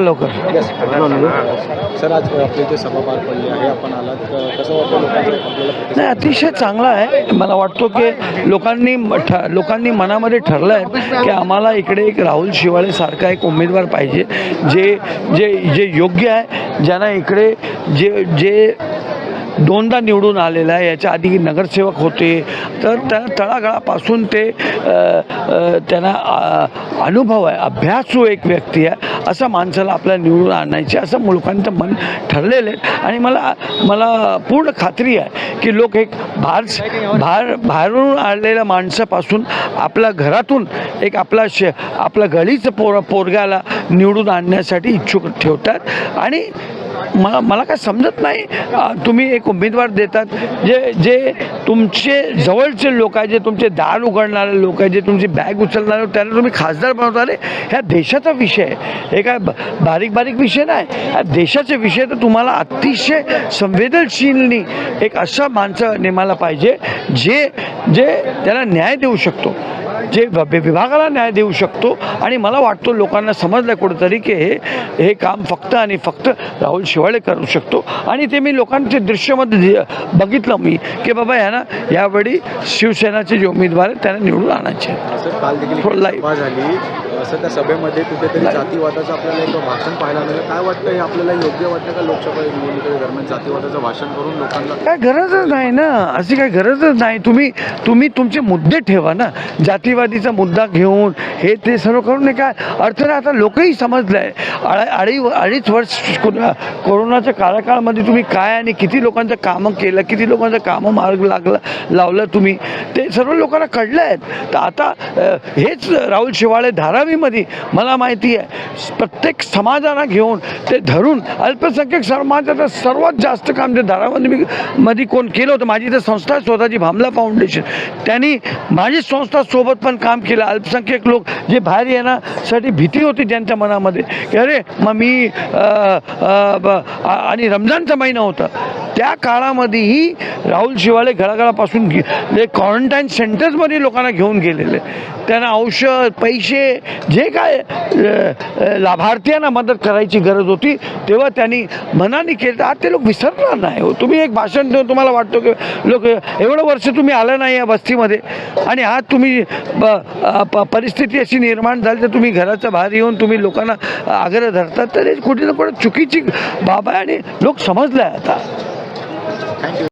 लवकर सर आज आपली इथे सभा पार पडली आहे. आपण आलात. क- कसं वाटतं लोकांचं? आपल्याला प्रतिसाद? नाही अतिशय चांगला आहे. मला वाटतो की लोकांनी लोकांनी मनामध्ये ठरलं आहे की आम्हाला इकडे एक राहुल शिवाळे सारखा एक उमेदवार पाहिजे जे जे जे योग्य आहे ज्यांना इकडे जे जे दोनदा निवडून आलेला आहे याच्या आधी नगरसेवक होते. तर त्या तळागाळापासून ते त्यांना अनुभव आहे अभ्यासू एक व्यक्ती आहे. असं माणसाला आपल्याला निवडून आणायचे असं लोकांचं मन ठरलेलं आहे. आणि मला मला पूर्ण खात्री आहे की लोक एक बाहेर बाहेर बाहेरून आलेल्या माणसापासून आपल्या घरातून एक आपला शे आपल्या गळीचं पोर पोरग्याला निवडून आणण्यासाठी इच्छुक ठेवतात. आणि मला मला काय समजत नाही. तुम्ही एक उमेदवार देतात. जे जे तुमचे जवळचे लोक आहे जे तुमचे दार उघडणारे लोक आहे जे तुमची बॅग उचलणारे त्यांना तुम्ही खासदार बनवताले ह्या देशाचा विषय आहे. हे काय ब- बारीक बारीक विषय नाही. ह्या देशाचे विषय तर तुम्हाला अतिशय संवेदनशीलनी एक असं माणसं नेमायला पाहिजे जे जे त्याला न्याय देऊ शकतो. जे विभागाला न्याय देऊ शकतो. आणि मला वाटतो लोकांना समजलं कुठंतरी की हे हे काम फक्त आणि फक्त राहुल शिवाळे करू शकतो. आणि ते मी लोकांच्या दृश्यामध्ये बघितलं मी की बाबा ह्यांना यावेळी शिवसेनाचे जे उमेदवार आहेत त्यांना निवडून आणायचे असं त्या सभेमध्ये कुठेतरी. जातीवादाचं आपल्याला एक भाषण पाहायला मिळालं. काय वाटतं हे आपल्याला योग्य वाटतं का लोकसभा जातीवादाचं भाषण करून लोकांना काय गरजच नाही ना. अशी काय गरजच नाही. तुम्ही तुम्ही तुमचे मुद्दे ठेवा ना. राष्ट्रवादीचा मुद्दा घेऊन हे ते सर्व करून नाही काय अर्थ नाही आता लोकही समजलं आहे अडी अडीच वर्ष कोरोनाच्या काळाकाळामध्ये तुम्ही काय आणि किती लोकांचं कामं केलं किती लोकांचं कामं मार्ग लागला लावलं तुम्ही? ते सर्व लोकांना कळलं आहेत तर आता हेच राहुल शिवाळे धारावीमध्ये मला माहिती आहे. प्रत्येक समाजाला घेऊन ते धरून अल्पसंख्याक समाजाचं सर्वात जास्त काम ते धारामध्ये मध्ये कोण केलं होतं माझी तर संस्था स्वतःची भामला फाउंडेशन. त्यांनी माझी संस्था सोबत पण काम केलं. अल्पसंख्याक लोक जे बाहेर येण्यासाठी भीती होती त्यांच्या मनामध्ये. की अरे मग मी अ, आणि रमजानचा महिना होता. त्या काळामध्येही राहुल शिवाळे घराघरापासून घे म्हणजे क्वारंटाईन सेंटर्समध्ये लोकांना घेऊन गेलेले. त्यांना औषध पैसे जे काय लाभार्थ्यांना मदत करायची गरज होती तेव्हा त्यांनी मनाने केलं. आज ते लोक विसरणार नाही हो. तुम्ही एक भाषण देऊन तुम्हाला वाटतो की लोक एवढं वर्ष तुम्ही आलं नाही या वस्तीमध्ये आणि आज तुम्ही प- परिस्थिती अशी निर्माण झाली तर तुम्ही घराच्या बाहेर येऊन तुम्ही लोकांना आग्रह धरतात तर हे कुठे ना कुठे चुकीची बाब आहे आणि लोक समजलं आहे आता. Thank you.